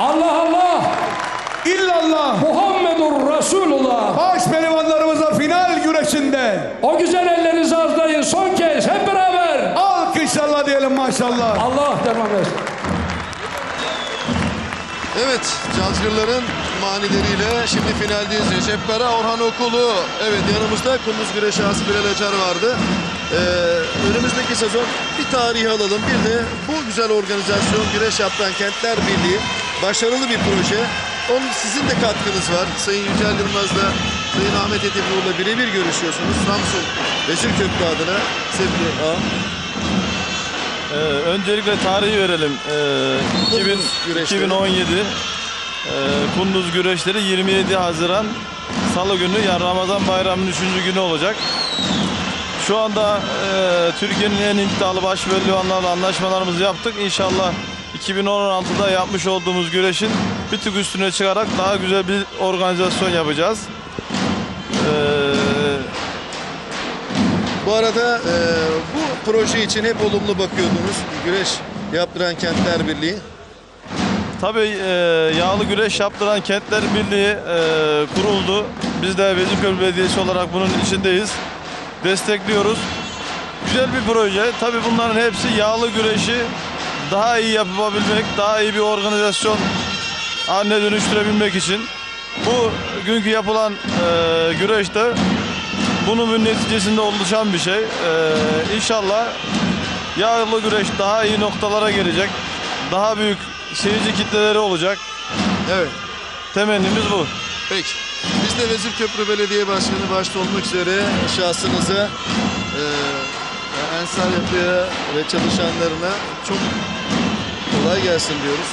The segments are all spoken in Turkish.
Allah Allah İllallah. Muhammedur Resulullah. Baş pehlivanlarımıza final güreşinde. O güzel ellerinizi azlayın son kez hep beraber. Alkışlarla diyelim maşallah. Allah devam etsin. Evet, Cazgırların manileriyle şimdi finaldeyiz. Recep Kara, Orhan Okulu. Evet, yanımızda Kunduz Güreşi Asi Bilal Acar vardı. Ee, önümüzdeki sezon bir tarihi alalım. Bir de bu güzel organizasyon Güreş Yaptıran Kentler Birliği. Başarılı bir proje. Onun sizin de katkınız var. Sayın Yücel Yılmaz'la Sayın Ahmet Edipur'la birebir görüşüyorsunuz. Samsun Vezirköprü adına sevgili ağam. Ee, öncelikle tarihi verelim. Ee, 2000 güreşleri. 2017 ee, Kunduz güreşleri 27 Haziran Salı günü yani Ramazan bayramının 3. günü olacak. Şu anda ee, Türkiye'nin en iddialı baş pehlivanlarla anlaşmalarımızı yaptık. İnşallah 2016'da yapmış olduğumuz güreşin bir tık üstüne çıkarak daha güzel bir organizasyon yapacağız. Ee, Bu arada e, bu proje için hep olumlu bakıyordunuz. Güreş yaptıran Kentler Birliği. Tabii e, yağlı güreş yaptıran Kentler Birliği e, kuruldu. Biz de Vezirköy Belediyesi olarak bunun içindeyiz. Destekliyoruz. Güzel bir proje. Tabii bunların hepsi yağlı güreşi daha iyi yapabilmek, daha iyi bir organizasyon haline dönüştürebilmek için. Bu günkü yapılan e, güreşte bunun neticesinde oluşan bir şey. E, inşallah yağlı güreş daha iyi noktalara gelecek. Daha büyük seyirci kitleleri olacak. Evet. Temennimiz bu. Peki. Biz de Vezirköprü Belediye Başkanı başta olmak üzere şahsınıza e, Ensar Yapı'ya ve çalışanlarına çok kolay gelsin diyoruz.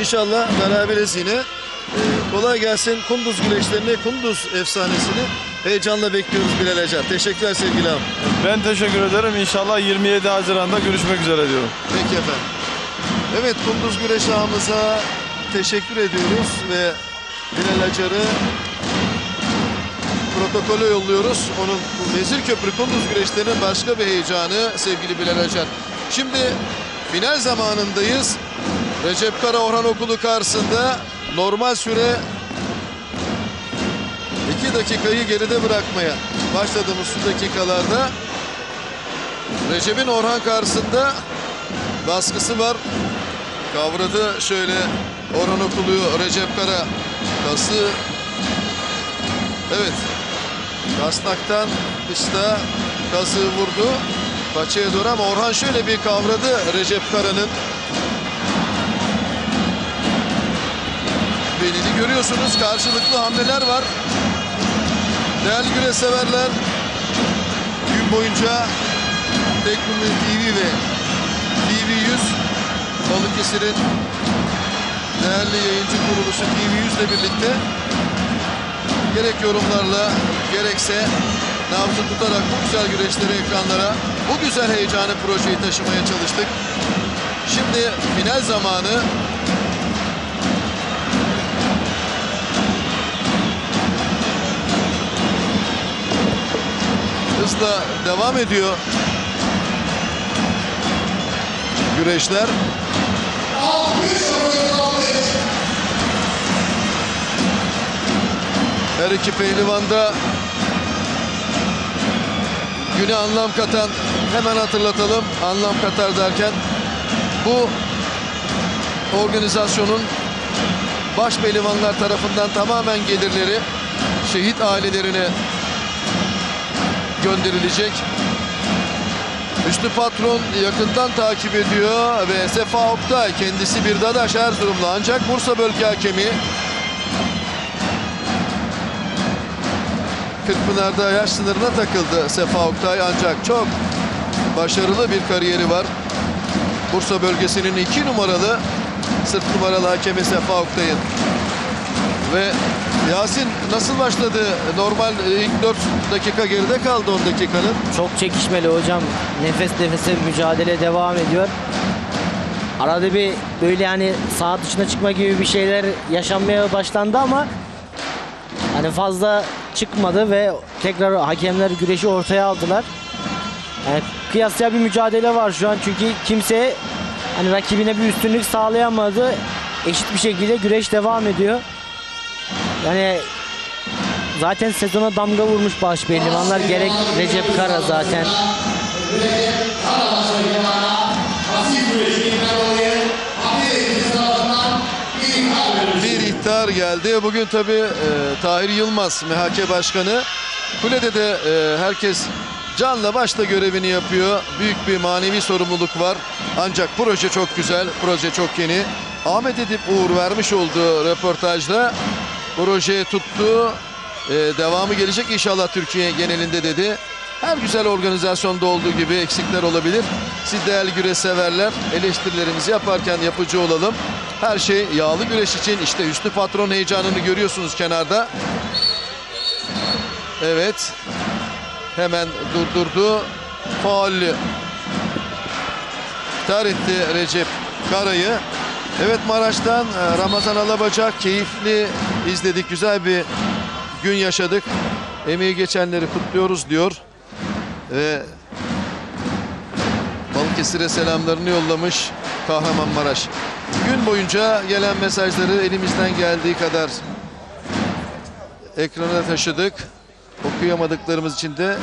İnşallah beraberiz yine. E, kolay gelsin. Kunduz güreşlerini, Kunduz efsanesini heyecanla bekliyoruz Bilal Acar. Teşekkürler sevgili abi. Ben teşekkür ederim. İnşallah 27 Haziran'da görüşmek üzere diyorum. Peki efendim. Evet Kunduz Güreş ağamıza teşekkür ediyoruz ve Bilal Acar'ı protokole yolluyoruz. Onun bu Vezirköprü Kunduz Güreşlerinin başka bir heyecanı sevgili Bilal Acar. Şimdi final zamanındayız. Recep Kara Orhan Okulu karşısında normal süre 2 dakikayı geride bırakmaya başladığımız şu dakikalarda Recep'in Orhan karşısında baskısı var. Kavradı şöyle Orhan Okulu'yu Recep Kara. Kası evet Kasnak'tan dışta kazığı vurdu. Paçaya doğru ama Orhan şöyle bir kavradı Recep Kara'nın. Belini görüyorsunuz. Karşılıklı hamleler var. Değerli güreş severler gün boyunca Teknumi TV ve TV100 Balıkesir'in değerli yayıncı kuruluşu TV100 ile birlikte gerek yorumlarla gerekse nabzı tutarak bu güzel güreşleri ekranlara bu güzel heyecanı projeyi taşımaya çalıştık. Şimdi final zamanı hızla devam ediyor. Güreşler. Her iki pehlivan da güne anlam katan hemen hatırlatalım. Anlam katar derken bu organizasyonun baş pehlivanlar tarafından tamamen gelirleri şehit ailelerine gönderilecek. Üstü patron yakından takip ediyor ve Sefa Oktay kendisi bir dadaş Erzurumlu ancak Bursa bölge hakemi. Kırkpınar'da yaş sınırına takıldı Sefa Oktay ancak çok başarılı bir kariyeri var. Bursa bölgesinin iki numaralı sırt numaralı hakemi Sefa Oktay'ın. Ve Yasin nasıl başladı? Normal ilk 4 dakika geride kaldı 10 dakikanın. Çok çekişmeli hocam. Nefes nefese mücadele devam ediyor. Arada bir böyle hani saha dışına çıkma gibi bir şeyler yaşanmaya başlandı ama hani fazla çıkmadı ve tekrar hakemler güreşi ortaya aldılar. Yani kıyasya bir mücadele var şu an çünkü kimse hani rakibine bir üstünlük sağlayamadı. eşit bir şekilde güreş devam ediyor. Yani zaten sezona damga vurmuş baş pehlivanlar gerek Recep Kara zaten. İhtar geldi. Bugün tabii e, Tahir Yılmaz MHK Başkanı. Kulede de e, herkes canla başla görevini yapıyor. Büyük bir manevi sorumluluk var. Ancak proje çok güzel, proje çok yeni. Ahmet Edip Uğur vermiş olduğu röportajda proje tuttu. E, devamı gelecek inşallah Türkiye genelinde dedi. Her güzel organizasyonda olduğu gibi eksikler olabilir. Siz değerli güreş severler eleştirilerimizi yaparken yapıcı olalım. Her şey yağlı güreş için işte üstü patron heyecanını görüyorsunuz kenarda. Evet. Hemen durdurdu. Faullü. İptal etti Recep Kara'yı. Evet Maraş'tan e, Ramazan Alabacak keyifli izledik. Güzel bir gün yaşadık. Emeği geçenleri kutluyoruz diyor. Ve Balıkesir'e selamlarını yollamış Kahramanmaraş. Gün boyunca gelen mesajları elimizden geldiği kadar ekrana taşıdık. Okuyamadıklarımız için de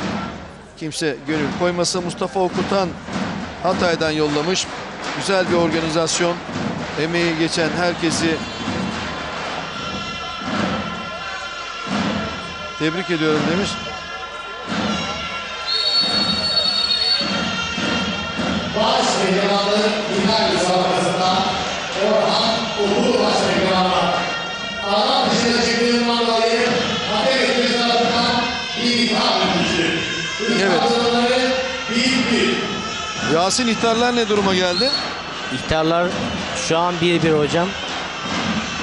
kimse gönül koymasın. Mustafa Okutan Hatay'dan yollamış. Güzel bir organizasyon. Emeği geçen herkesi tebrik ediyorum demiş. Yasin ihtarlar ne duruma geldi? İhtarlar şu an 1-1 hocam.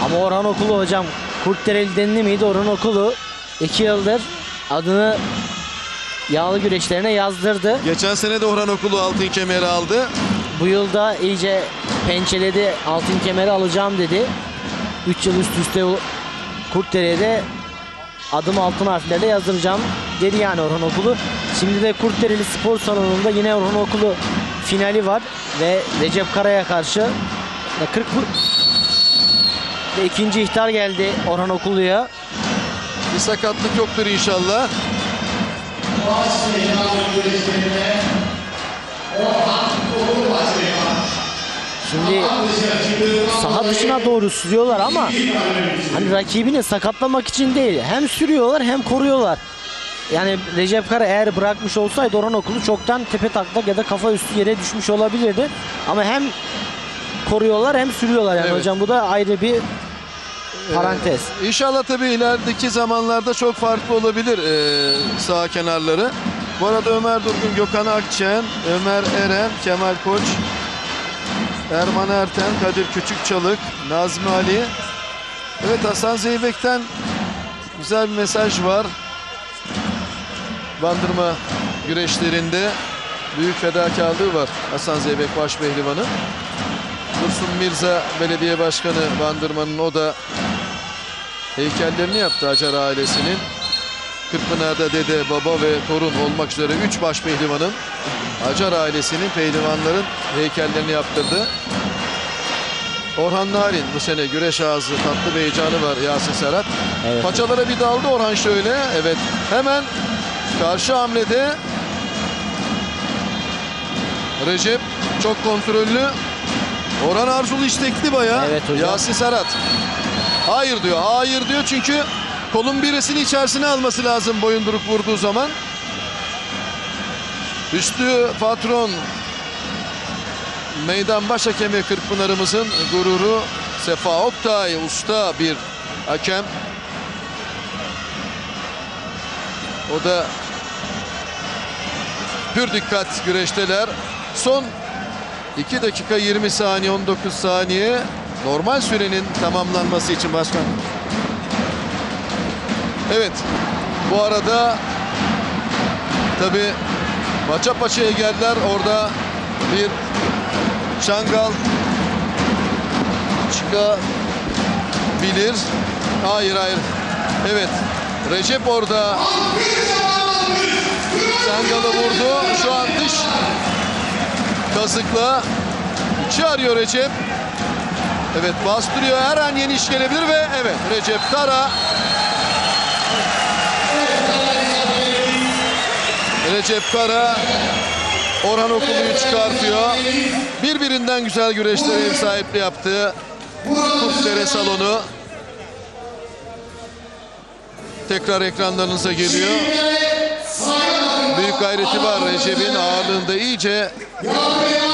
Ama Orhan Okulu hocam Kurtdereli denli miydi Orhan Okulu 2 yıldır adını yağlı güreşlerine yazdırdı. Geçen sene de Orhan Okulu altın kemeri aldı. Bu yılda iyice pençeledi altın kemeri alacağım dedi. 3 yıl üst üste Kurtdere'de adım altın harflerle yazdıracağım dedi yani Orhan Okulu. Şimdi de Kurtdereli Spor Salonu'nda yine Orhan Okulu finali var ve Recep Kara'ya karşı ve 40 bu- ve ikinci ihtar geldi Orhan Okulu'ya. Bir sakatlık yoktur inşallah. Şimdi saha dışına doğru sürüyorlar ama hani rakibini sakatlamak için değil. Hem sürüyorlar hem koruyorlar. Yani Recep Kara eğer bırakmış olsaydı Orhan Okulu çoktan tepe taklak ya da kafa üstü yere düşmüş olabilirdi. Ama hem koruyorlar hem sürüyorlar yani Evet. hocam bu da ayrı bir parantez. İnşallah tabii ilerideki zamanlarda çok farklı olabilir eee sağ kenarları. Bu arada Ömer Durgun, Gökhan Akçen, Ömer Eren, Kemal Koç, Erman Erten, Kadir Küçükçalık, Nazmi Ali. Evet Hasan Zeybek'ten güzel bir mesaj var. Bandırma güreşlerinde büyük fedakarlığı var Hasan Zeybek Başpehlivan'ın. Dursun Mirza Belediye Başkanı Bandırma'nın o da heykellerini yaptı Acar ailesinin. Kırkpınar'da dede, baba ve torun olmak üzere 3 baş pehlivanın Acar ailesinin pehlivanların heykellerini yaptırdı. Orhan Narin bu sene güreş ağzı tatlı bir heyecanı var Yasin Serhat. Evet. Paçalara bir daldı Orhan şöyle. Evet hemen karşı hamlede Recep çok kontrollü. Orhan Arzulu istekli bayağı. Evet hocam. Yasin Serhat. Hayır diyor. Hayır diyor çünkü kolun birisini içerisine alması lazım boyunduruk vurduğu zaman. Üstü patron meydan baş hakemi Kırkpınar'ımızın gururu Sefa Oktay usta bir hakem. O da pür dikkat güreşteler. Son 2 dakika 20 saniye 19 saniye normal sürenin tamamlanması için başkan. Evet. Bu arada tabi maça paçaya geldiler. Orada bir çangal çıkabilir. Hayır hayır. Evet. Recep orada çangalı vurdu. Şu an dış kazıkla içi arıyor Recep. Evet bastırıyor her an yeni iş gelebilir ve evet Recep Kara Recep Kara Orhan Okulu'yu çıkartıyor. Birbirinden güzel güreşlere ev sahipliği yaptı. Kurtlere salonu. Tekrar ekranlarınıza geliyor. Gayreti var Recep'in ağırlığında iyice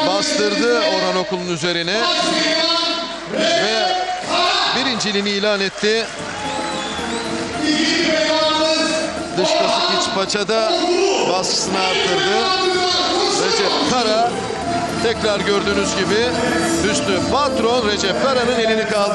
bastırdı Orhan Okulu'nun üzerine. Ve birinciliğini ilan etti. Dış kasık iç paçada baskısını arttırdı. Recep Kara tekrar gördüğünüz gibi Hüsnü Patron Recep Kara'nın elini kaldı.